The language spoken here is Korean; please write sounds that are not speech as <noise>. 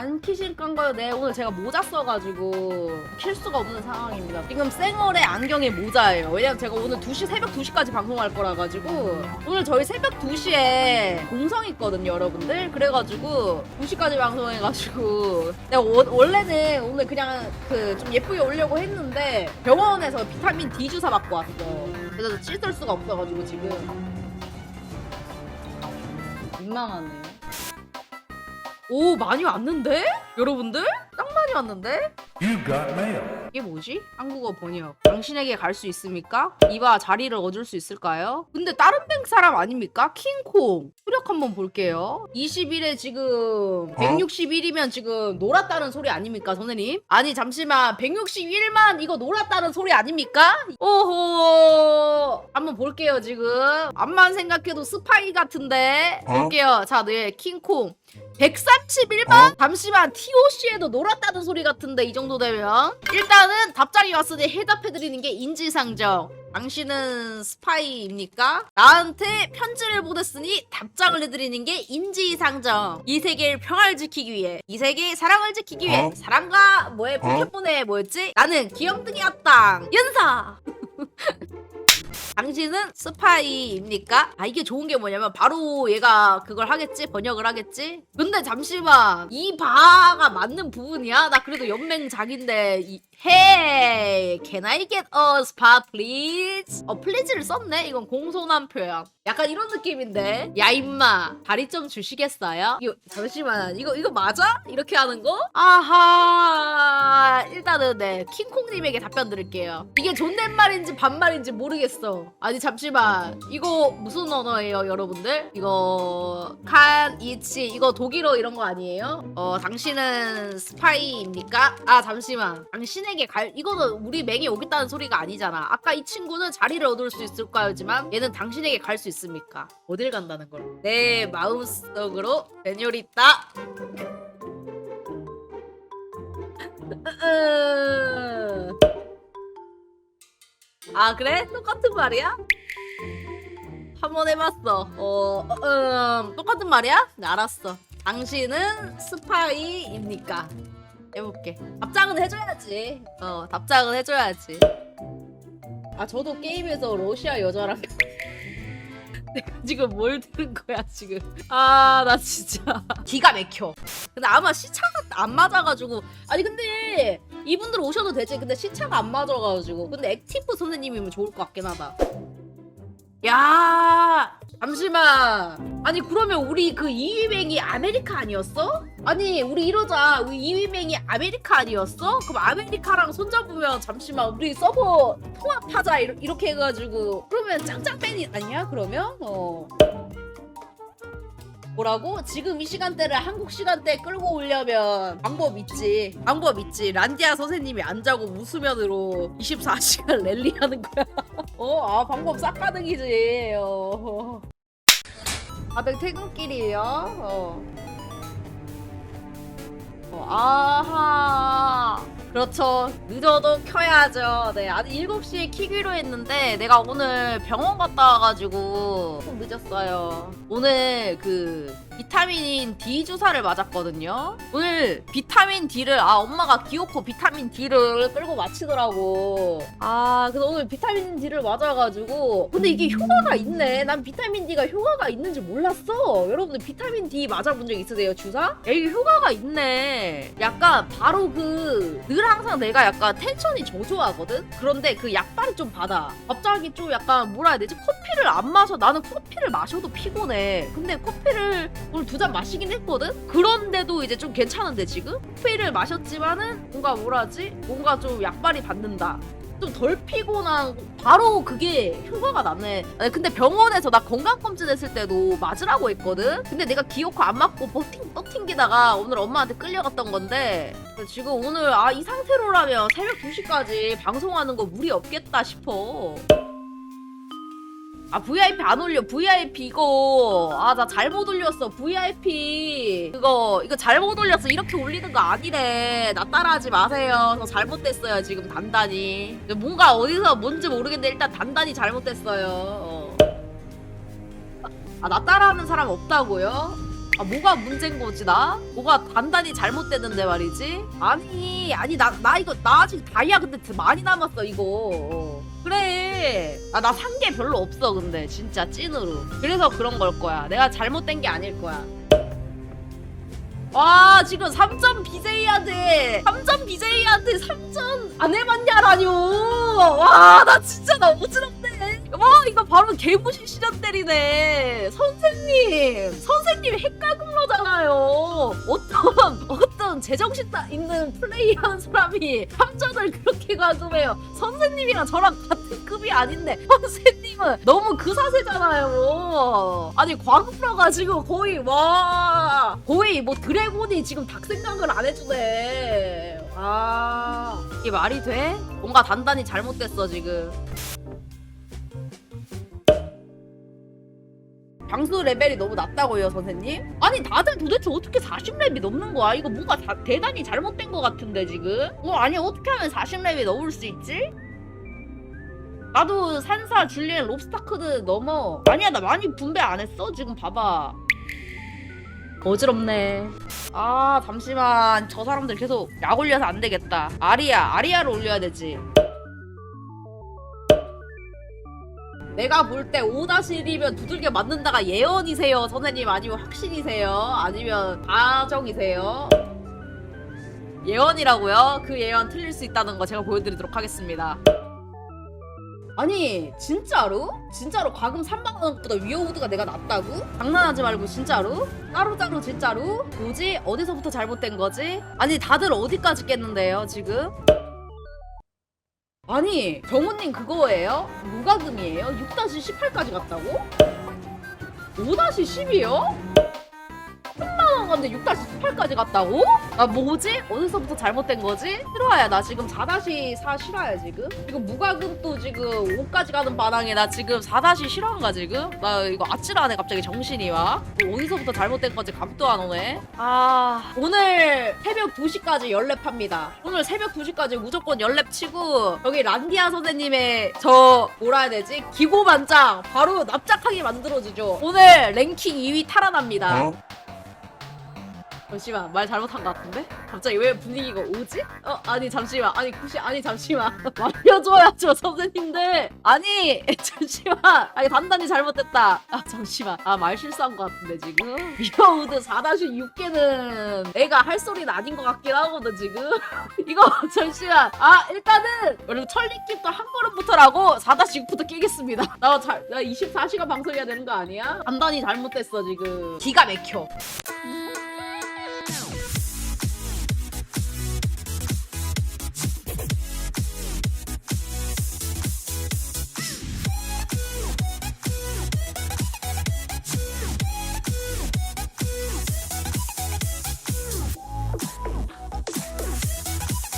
안 키실 건가요? 네. 오늘 제가 모자 써가지고 킬 수가 없는 상황입니다. 지금 쌩얼에 안경에 모자예요. 왜냐면 제가 오늘 2시 새벽 2시까지 방송할 거라 가지고 오늘 저희 새벽 2시에 공성 있거든요 여러분들. 그래가지고 2시까지 방송해가지고 내가 원- 원래는 오늘 그냥 그 좀 예쁘게 오려고 했는데 병원에서 비타민 D 주사 맞고 왔어. 그래서 씻을 수가 없어가지고 지금. 민망하네 오 많이 왔는데? 여러분들? 딱 많이 왔는데? You got mail. 이게 뭐지? 한국어 번역. 당신에게 갈 수 있습니까? 이봐 자리를 얻을 수 있을까요? 근데 다른 뱅 사람 아닙니까? 킹콩. 수력 한번 볼게요. 21에 지금 161이면 지금 놀았다는 소리 아닙니까, 선생님? 아니 잠시만 161만 이거 놀았다는 소리 아닙니까? 오호. 한번 볼게요 지금. 암만 생각해도 스파이 같은데. 어? 볼게요. 자, 네 킹콩. 131만? 잠시만 TOC에도 놀았다는 소리 같은데 이 정도 되면? 일단은 답장이 왔으니 해답해드리는 게 인지상정. 당신은 스파이입니까? 나한테 편지를 보냈으니 답장을 해드리는 게 인지상정. 이 세계를 평화를 지키기 위해. 이 세계의 사랑을 지키기 위해. 어? 사랑과 뭐에 포켓몬에 뭐였지? 나는 귀염둥이였당 연사 당신은 스파이입니까? 아 이게 좋은 게 뭐냐면 바로 얘가 그걸 하겠지 번역을 하겠지 근데 잠시만 이 바가 맞는 부분이야? 나 그래도 연맹작인데 이, Hey, can I get a spot, please? 어, please를 썼네? 이건 공손한 표현. 약간 이런 느낌인데? 야, 임마. 다리 좀 주시겠어요? 이거, 잠시만. 이거, 이거 맞아? 이렇게 하는 거? 아하. 일단은, 네. 킹콩님에게 답변 드릴게요. 이게 존댓말인지 반말인지 모르겠어. 아니, 잠시만. 이거 무슨 언어예요, 여러분들? 이거, 칸, 이치. 이거 독일어 이런 거 아니에요? 어, 당신은 스파이입니까? 아, 잠시만. 당신에게 갈, 이거는 우리 맹이 오겠다는 소리가 아니잖아. 아까 이 친구는 자리를 얻을 수 있을까요지만 얘는 당신에게 갈 수 있습니까? 어딜 간다는 걸? 내 마음속으로 세뇨리따. <laughs> 아 그래? 똑같은 말이야? 한 번 해봤어. 어, 음, 똑같은 말이야? 네, 알았어. 당신은 스파이입니까? 해볼게. 답장은 해줘야지. 어, 답장은 해줘야지. 아, 저도 게임에서 러시아 여자랑. <laughs> 내가 지금 뭘 들은 거야, 지금. 아, 나 진짜. <laughs> 기가 막혀. 근데 아마 시차가 안 맞아가지고. 아니, 근데 이분들 오셔도 되지. 근데 시차가 안 맞아가지고. 근데 액티브 선생님이면 좋을 것 같긴 하다. 야 잠시만 아니 그러면 우리 그 이위맹이 아메리카 아니었어? 아니 우리 이러자 우리 이위맹이 아메리카 아니었어? 그럼 아메리카랑 손잡으면 잠시만 우리 서버 통합하자 이렇게 해가지고 그러면 짱짱맨이 아니야 그러면? 어 뭐라고? 지금 이 시간대를 한국 시간대 끌고 오려면 방법 있지 방법 있지 란디아 선생님이 안 자고 무수면으로 24시간 <laughs> 랠리하는 거야 <laughs> 어, 아, 방법 싹 가능이지. 어. 다들 퇴근길이에요. 어. 어, 아하. 그렇죠. 늦어도 켜야죠. 네, 아직 7시에 키기로 했는데 내가 오늘 병원 갔다 와가지고 좀 늦었어요. 오늘 그 비타민 D 주사를 맞았거든요. 오늘 비타민 D를 아 엄마가 기어코 비타민 D를 끌고 마치더라고. 아 그래서 오늘 비타민 D를 맞아가지고 근데 이게 효과가 있네. 난 비타민 D가 효과가 있는지 몰랐어. 여러분들 비타민 D 맞아본 적 있으세요 주사? 야, 이게 효과가 있네. 약간 바로 그 늘 항상 내가 약간 텐션이 저조하거든. 그런데 그 약발이 좀 받아. 갑자기 좀 약간 뭐라 해야 되지? 커피를 안 마셔. 나는 커피를 마셔도 피곤해. 근데 커피를 오늘 두 잔 마시긴 했거든? 그런데도 이제 좀 괜찮은데 지금? 커피를 마셨지만은 뭔가 뭐라지? 뭔가 좀 약발이 받는다. 좀 덜 피곤한 바로 그게 효과가 나네. 아니, 근데 병원에서 나 건강검진 했을 때도 맞으라고 했거든. 근데 내가 기어코 안 맞고 버팅 버팅기다가 오늘 엄마한테 끌려갔던 건데 지금 오늘 아 이 상태로라면 새벽 2시까지 방송하는 거 무리 없겠다 싶어. 아 VIP 안 올려 VIP 이거 아 나 잘못 올렸어 VIP 그거 이거 잘못 올렸어 이렇게 올리는 거 아니래 나 따라하지 마세요 저 잘못됐어요 지금 단단히 뭔가 어디서 뭔지 모르겠는데 일단 단단히 잘못됐어요 어. 아나 따라하는 사람 없다고요? 아 뭐가 문제인 거지 나? 뭐가 단단히 잘못됐는데 말이지? 아니 아니 나 나 이거 나 아직 다이아 근데 많이 남았어 이거 어. 그래. 아 나 산 게 별로 없어 근데. 진짜 찐으로. 그래서 그런 걸 거야. 내가 잘못된 게 아닐 거야. 와 지금 3점 BJ한테 3점 BJ한테 3점 안 해봤냐라뇨. 와 나 진짜 나 어지럽네. 와 이거 바로 개무시 시련 때리네. 선생님 선생님 핵가금러잖아요. 어떤 어떤 제정신 다 있는 플레이하는 사람이 3점을 그렇게 가금해요? 선생님이랑 저랑 같은 급이 아닌데 선생님은 너무 그 사세잖아요. 아니 과금러가 지금 거의 와. 거의 뭐 드래곤이 지금 닭 생각을 안 해주네. 아 이게 말이 돼? 뭔가 단단히 잘못됐어 지금 방수 레벨이 너무 낮다고요 선생님? 아니 다들 도대체 어떻게 40렙이 넘는 거야? 이거 뭔가 다, 대단히 잘못된 것 같은데 지금? 어 아니 어떻게 하면 40렙이 넘을 수 있지? 나도 산사 줄리엔 롭스타크드 넘어 아니야 나 많이 분배 안 했어 지금 봐봐 어지럽네 아 잠시만 저 사람들 계속 약 올려서 안 되겠다 아리아 아리아를 올려야 되지 내가 볼 때 5-1이면 두들겨 맞는다가 예언이세요 선생님 아니면 확신이세요 아니면 가정이세요 예언이라고요? 그 예언 틀릴 수 있다는 거 제가 보여드리도록 하겠습니다 아니 진짜로? 진짜로 과금 3만 원보다 위어우드가 내가 낫다고? 장난하지 말고 진짜로? 따로따로 진짜로? 뭐지? 어디서부터 잘못된 거지? 아니 다들 어디까지 깼는데요 지금? 아니 정우님 그거예요? 무과금이에요? 6-18까지 갔다고? 5-10이요? 3만원 건데 6-18까지 갔다고? 아 뭐지? 어디서부터 잘못된 거지? 실화야 나 지금 4-4 실화야 지금? 지금 무과금 또 지금 5까지 가는 바닥에 나 지금 4- 실화인가 지금? 나 이거 아찔하네 갑자기 정신이 와뭐 어디서부터 잘못된 건지 감도 안 오네 아 오늘 새벽 2시까지 연랩합니다 오늘 새벽 2시까지 무조건 연랩 치고 여기 란디아 선생님의 저 뭐라 해야 되지? 기고만장 바로 납작하게 만들어주죠 오늘 랭킹 2위 탈환합니다 어? 잠시만 말 잘못한 것 같은데? 갑자기 왜 분위기가 오지? 어 아니 잠시만. 아니 혹시 아니 잠시만. <laughs> 말려줘야죠 선생님들. 아니 <laughs> 잠시만. 아니 단단히 잘못됐다. 아 잠시만. 아 말 실수한 것 같은데 지금? 위어우드 4-6개는 내가 할 소리는 아닌 것 같긴 하거든 지금? <laughs> 이거 잠시만. 아 일단은 여러분 천리집도 한 걸음부터라고 4-6부터 끼겠습니다. 나, 잘, 나 24시간 방송해야 되는 거 아니야? 단단히 잘못됐어 지금. 기가 막혀